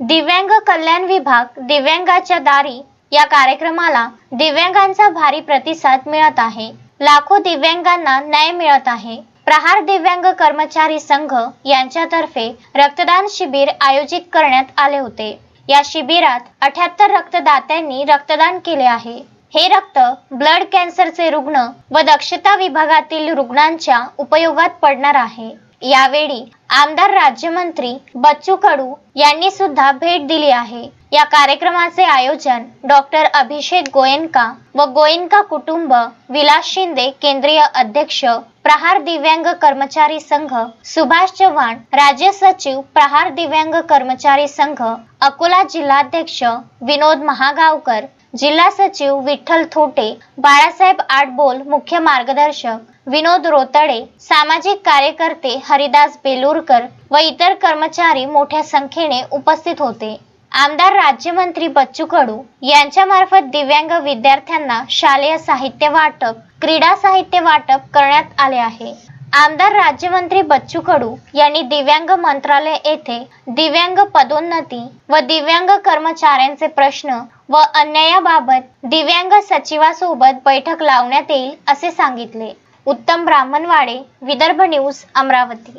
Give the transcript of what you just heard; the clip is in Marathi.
दिव्यांग कल्याण विभाग दिव्यांगाच्या दारी या कार्यक्रमाला दिव्यांगांचा भारी प्रतिसाद मिळत आहे. लाखो दिव्यांगांना न्याय मिळत आहे. प्रहार दिव्यांग कर्मचारी संघ यांच्यातर्फे रक्तदान शिबिर आयोजित करण्यात आले होते. या शिबिरात अठ्याहत्तर रक्तदात्यांनी रक्तदान केले आहे. हे रक्त ब्लड कॅन्सरचे रुग्ण व दक्षता विभागातील रुग्णांच्या उपयोगात पडणार आहे. यावेळी आमदार राज्यमंत्री बच्चू कडू यांनी सुद्धा भेट दिली आहे. या कार्यक्रमाचे आयोजन डॉक्टर अभिषेक गोयनका व गोयनका कुटुंब विलास शिंदे केंद्रीय अध्यक्ष प्रहार दिव्यांग कर्मचारी संघ सुभाष चव्हाण राज्य सचिव प्रहार दिव्यांग कर्मचारी संघ अकोला जिल्हाध्यक्ष विनोद महागावकर जिल्हा सचिव विठ्ठल थोटे बाळासाहेब आडबोल मुख्य मार्गदर्शक विनोद रोतडे सामाजिक कार्यकर्ते हरिदास बेलूरकर व इतर कर्मचारी मोठ्या संख्येने उपस्थित होते. आमदार राज्यमंत्री बच्चू कडू यांच्यामार्फत दिव्यांग विद्यार्थ्यांना शालेय साहित्य वाटप क्रीडा साहित्य वाटप करण्यात आले आहे. आमदार राज्यमंत्री बच्चू कडू यांनी दिव्यांग मंत्रालय येथे दिव्यांग पदोन्नती व दिव्यांग कर्मचाऱ्यांचे प्रश्न व अन्यायाबाबत दिव्यांग सचिवासोबत बैठक लावण्यात येईल असे सांगितले. उत्तम ब्राह्मणवाडे विदर्भ न्यूज अमरावती.